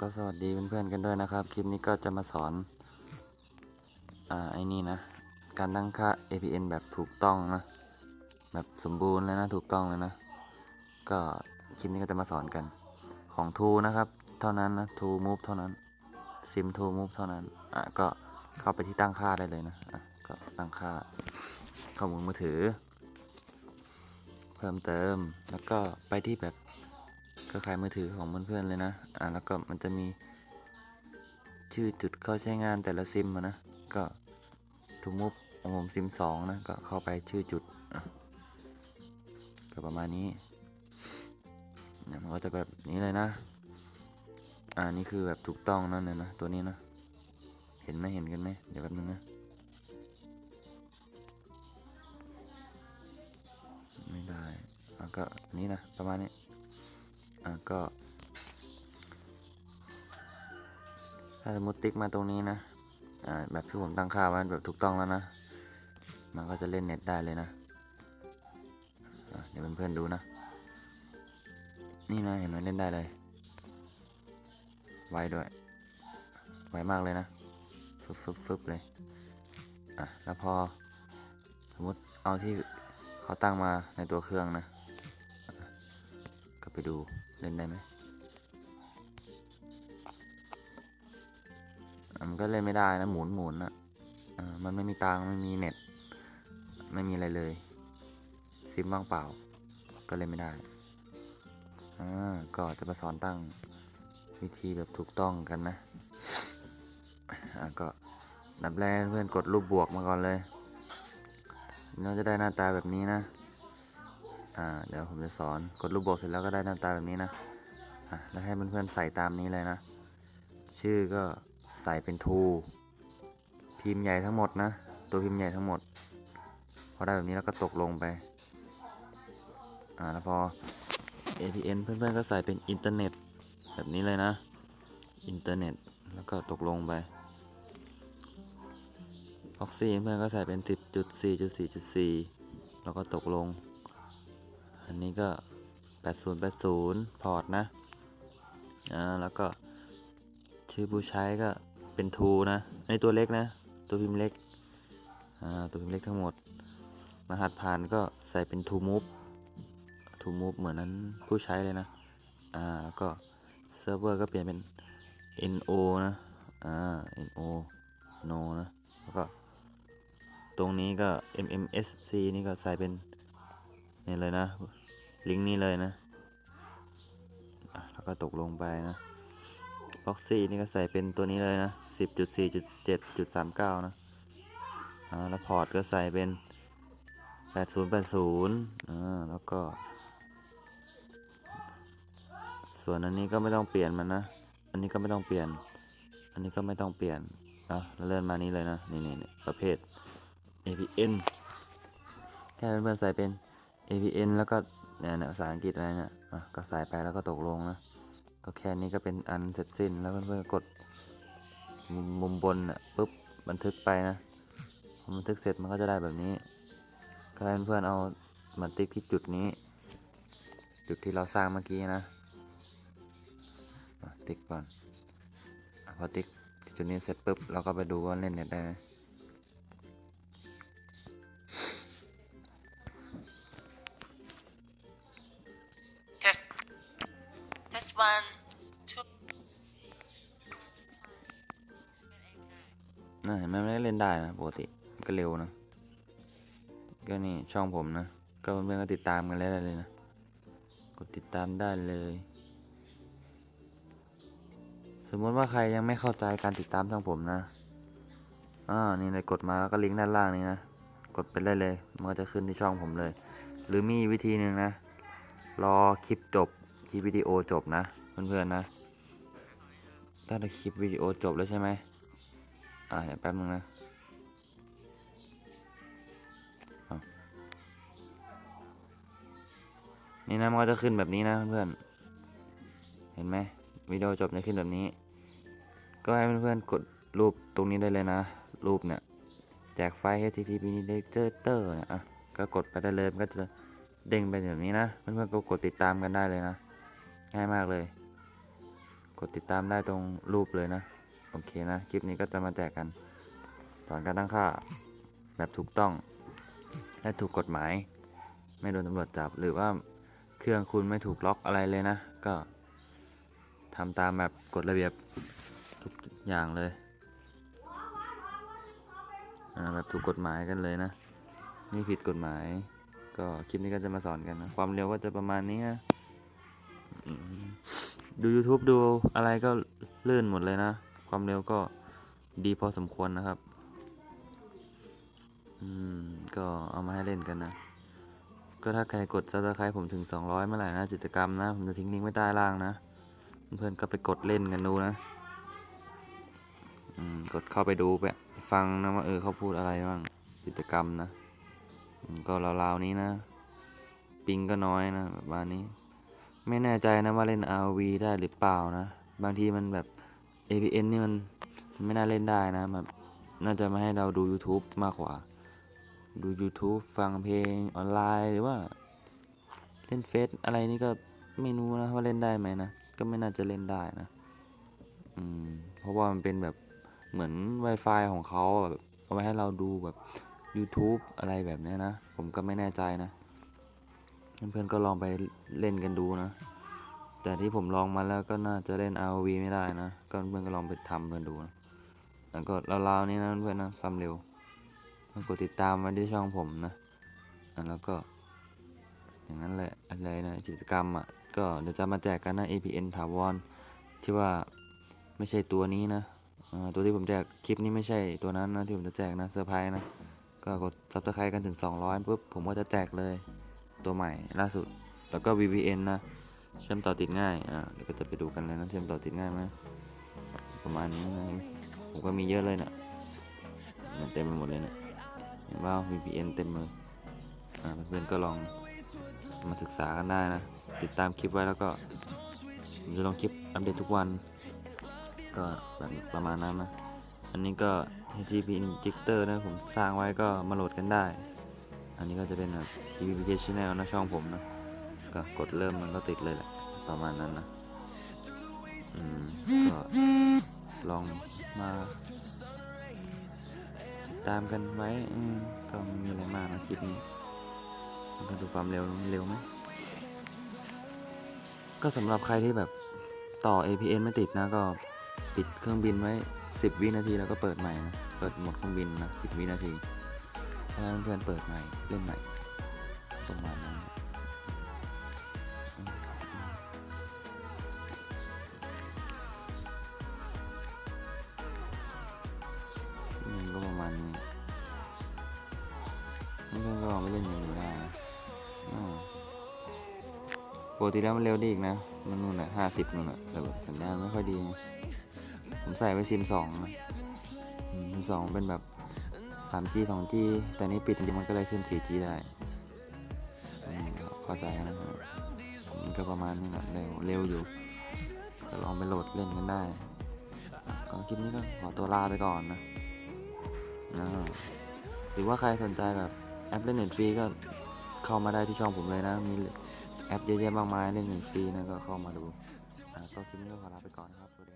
ก็สวัสดีเพื่อนๆกันด้วยนะครับ คลิปนี้ก็จะมาสอนอ่าไอ้นี่นะ การตั้งค่า APN แบบถูกต้องนะ แบบสมบูรณ์เลยนะ ถูกต้องเลยนะ ก็คลิปนี้ก็จะมาสอนกันของ True นะครับ เท่านั้นนะ True Move เท่านั้น Sim True Move เท่านั้น อะก็เข้าไปที่ตั้งค่าได้เลยนะ อะก็ตั้งค่าข้อมูลมือถือ เพิ่มเติม แล้วก็ไปที่แบบ รือข่ายมือถือของเพื่อนๆเลยนะ อ่าแล้วก็มันจะมีชื่อจุดเข้าใช้งานแต่ละซิมนะ ก็ทูมุฟของผมซิมสองนะ ก็เข้าไปชื่อจุดก็ประมาณนี้เนี่ยมันก็จะแบบนี้เลยนะ อ่านี่คือแบบถูกต้องนั่นเลยนะตัวนี้นะ เห็นไหมเห็นกันไหมเดี๋ยวแป๊บนึงนะไม่ได้อะก็นี้นะประมาณนี้ ก็ถ้าสมมติติ๊กมาตรงนี้นะอ่าแบบที่ผมตั้งค่าไว้แบบถูกต้องแล้วนะ มันก็จะเล่นเน็ตได้เลยนะะเดี๋ยวเพื่อนๆดูนะ นี่นะเห็นไหมเล่นได้เลย ไวด้วย ไวมากเลยนะ ฟึบฟึบฟึบเลย อะ แล้วพอ สมมติเอาที่เขาตั้งมาในตัวเครื่องนะ ก็ไปดู เล่นได้ไหมมันก็เล่นไม่ได้นะหมุนหมุนอะอ่ามันไม่มีตังไม่มีเน็ต ไม่มีอะไรเลย ซิมว่างเปล่า ก็เล่นไม่ได้อ่าก็จะมาสอนตั้งวิธีแบบถูกต้องกันนะอ่าก็ดับแรกเพื่อนกดรูปบวกมาก่อนเลยเราจะได้หน้าตาแบบนี้นะ อ่าเดี๋ยวผมจะสอนกดรูปบวกเสร็จแล้วก็ได้หน้าตาแบบนี้นะอะแล้วให้เพื่อนๆใส่ตามนี้เลยนะ ชื่อก็ใส่เป็นทูพิมพ์ใหญ่ทั้งหมดนะ ตัวพิมพ์ใหญ่ทั้งหมด พอได้แบบนี้แล้วก็ตกลงไปอ่าแล้วพอ APN เพื่อนๆก็ใส่เป็นอินเทอร์เน็ตแบบนี้เลยนะ อินเทอร์เน็ตแล้วก็ตกลงไป p ็อกซี่เพื่อนก็ใส่เป็น 10.4.4.4 แล้วก็ตกลง อันนี้ก็ 8080 พอร์ตนะ อ่า แล้วก็ชื่อผู้ใช้ก็เป็นทูนะอันนี้ตัวเล็กนะ ตัวพิมพ์เล็ก อ่า ตัวพิมพ์เล็กทั้งหมด รหัสผ่านก็ใส่เป็นทูมูฟทูมูฟเหมือนนั้นผู้ใช้เลยนะ อ่า แล้วก็เซิร์ฟเวอร์ก็เปลี่ยนเป็น no นะ อ่า no no นะ แล้วก็ตรงนี้ก็ mmsc นี่ก็ใส่เป็นนี่เลยนะ ลิงก์นี้เลยนะแล้วก็ตกลงไปนะบ็อกซี่นี่ก็ใส่เป็นตัวนี้เลยนะ 10.4.7.39 นะอ่าแล้วพอร์ตก็ใส่เป็น 8080อ่าแล้วก็ ส่วนอันนี้ก็ไม่ต้องเปลี่ยนมันนะ อันนี้ก็ไม่ต้องเปลี่ยน อันนี้ก็ไม่ต้องเปลี่ยนนะแล้วเลื่อนมานี้เลยนะ นี่นี่ประเภท APN แค่เพื่อนใส่เป็น APN แล้วก็ เนี่ยเนี่ยภาษาอังกฤษอะไรเนี่ยอะก็ใส่ไปแล้วก็ตกลงนะ ก็แค่นี้ก็เป็นอันเสร็จสิ้นแล้วเพื่อนๆกดมุมบนอะปุ๊บบันทึกไปนะพอบันทึกเสร็จมันก็จะได้แบบนี้ก็ให้เพื่อนๆเอามาติ๊กที่จุดนี้ จุดที่เราสร้างเมื่อกี้นะติ๊กก่อนพอติ๊กจุดนี้เสร็จปุ๊บเราก็ไปดูว่าเล่นเน็ตได้ไหม น่าเห็นไหมไม่ได้เล่นได้นะปกติก็เร็วนะก็นี่ช่องผมนะ ก็เพื่อนก็ติดตามกันได้เลยนะกดติดตามได้เลย สมมติว่าใครยังไม่เข้าใจการติดตามช่องผมนะอ่านี่เลยกดมาแล้วก็ลิงก์ด้านล่างนี้นะกดไปได้เลยมันก็จะขึ้นที่ช่องผมเลย หรือมีวิธีหนึ่งนะ รอคลิปจบคลิปวิดีโอจบนะเพื่อนๆนะถ้าคลิปวิดีโอจบแล้วใช่ไหม อ่าเดี๋ยวแป๊บนึงนะนี่นะมันก็จะขึ้นแบบนี้นะเพื่อนๆ เห็นไหมวิดีโอจบจะขึ้นแบบนี้ ก็ให้เพื่อนๆกดรูปตรงนี้ได้เลยนะ รูปเนี่ยแจกไฟล์ HTTP Lecture เนี่ยอะก็กดไปได้เลยมันก็จะเด้งไปแบบนี้นะเพื่อนๆก็กดติดตามกันได้เลยนะ ง่ายมากเลย กดติดตามได้ตรงรูปเลยนะ โอเคนะ คลิปนี้ก็จะมาแจกกันสอนการตั้งค่าแบบถูกต้อง และถูกกฎหมาย ไม่โดนตำรวจจับหรือว่าเครื่องคุณไม่ถูกล็อกอะไรเลยนะ ก็ทำตามแบบกฎระเบียบทุกอย่างเลยแบบถูกกฎหมายกันเลยนะ นี่ผิดกฎหมาย ก็คลิปนี้ก็จะมาสอนกันนะ ความเร็วก็จะประมาณนี้นะดู YouTube ดูอะไรก็ลื่นหมดเลยนะ ความเร็วก็ดีพอสมควรนะครับ อืม ก็เอามาให้เล่นกันนะ ก็ถ้าใครกด subscribe ผมถึง 200 เมื่อไหร่นะจิตกรรมนะ ผมจะทิ้งลิงก์ไว้ใต้ล่างนะ เพื่อนๆก็ไปกดเล่นกันดูนะ อืม กดเข้าไปดูไปฟังนะว่าเออเขาพูดอะไรบ้างกิจกรรมนะ ก็ราวๆนี้นะ ปิงก็น้อยนะแบบวานี้ ไม่แน่ใจนะว่าเล่น RV ได้หรือเปล่านะ บางทีมันแบบ APN นี่มันมันไม่น่าเล่นได้นะแบบน่าจะมาให้เราดู YouTube มากกว่า ดู YouTube ฟังเพลงออนไลน์หรือว่าเล่นเฟซอะไรนี่ก็ไม่รู้นะว่าเล่นได้ไหมนะ ก็ไม่น่าจะเล่นได้นะอืมเพราะว่ามันเป็นแบบเหมือน Wi-Fi ของเขาแบบเอาไว้ให้เราดูแบบ YouTube อะไรแบบเนี้ยนะ ผมก็ไม่แน่ใจนะ เพื่อนๆก็ลองไปเล่นกันดูนะ แต่ที่ผมลองมาแล้วก็น่าจะเล่น ROV ไม่ได้นะ ก็เพื่อนก็ลองไปทำกันดูนะแล้วก็ราวๆนี้นะเพื่อนนะความเร็วกดติดตามไว้ที่ช่องผมนะแล้วก็ อย่างนั้นแหละอะไรนะกิจกรรมอะก็เดี๋ยวจะมาแจกกันนะ APN ถาวรที่ว่าไม่ใช่ตัวนี้นะตัวที่ผมแจกคลิปนี้ไม่ใช่ตัวนั้นนะที่ผมจะแจกนะเซอร์ไพรส์นะก็กด subscribe กันถึง 200ปุ๊บผมก็จะแจกเลยตัวใหม่ล่าสุดแล้วก็ VPN นะ เชื่อมต่อติดง่าย อ่าเดี๋ยวก็จะไปดูกันเลยนะเชื่อมต่อติดง่ายไหมประมาณนี้นะผมก็มีเยอะเลยนะเนี่ยเต็มไปหมดเลยเนะเห็นว่า VPN เต็มเลยอ่าเพื่อนๆก็ลองมาศึกษากันได้นะ ติดตามคลิปไว้แล้วก็ผมจะลงคลิปอัปเดตทุกวัน ก็แบบประมาณนั้นนะ อันนี้ก็ HGP Injector นะผมสร้างไว้ก็มาโหลดกันได้ อันนี้ก็จะเป็นแบบ TVPK Channel นะช่องผมนะ ก็กดเริ่มมันก็ติดเลยแหละประมาณนั้นนะอืมก็ลองมาติดตามกันไว้ก็ไม่มีอะไรมากนะคลิปนี้มันก็ดูความเร็วเร็วไหมก็สำหรับใครที่แบบต่อ APN ไม่ติดนะก็ปิดเครื่องบินไว้ 10 วินาทีแล้วก็เปิดใหม่นะเปิดหมดเครื่องบินนะ10 วินาทีถ้าเพื่อนๆเปิดใหม่เล่นใหม่ประมาณ ปกติแล้วมันเร็วดีอีกนะ มันนู่นน่ะห้าสิบนู่นน่ะ แต่แบบสัญญาณไม่ค่อยดี ผมใส่ไว้ซิมสองนะซิมสองเป็นแบบ 3G 2G แต่นี้ปิดจริงๆมันก็เลยขึ้น 4G ได้เข้าใจนะครับมันก็ประมาณนี้แหละเร็วเร็วอยู่ก็ลองไปโหลดเล่นกันได้ก็คลิปนี้ก็ขอตัวลาไปก่อนนะหรือว่าใครสนใจแบบแอปเล่นเน็ตฟรีก็เข้ามาได้ที่ช่องผมเลยนะ มี แอปเยอะแยะมากมายเล่นหน็ตฟรีนะก็เข้ามาดูก็คลิปนี้ก็ขอลาไปก่อนนะครับสวัสดีครับ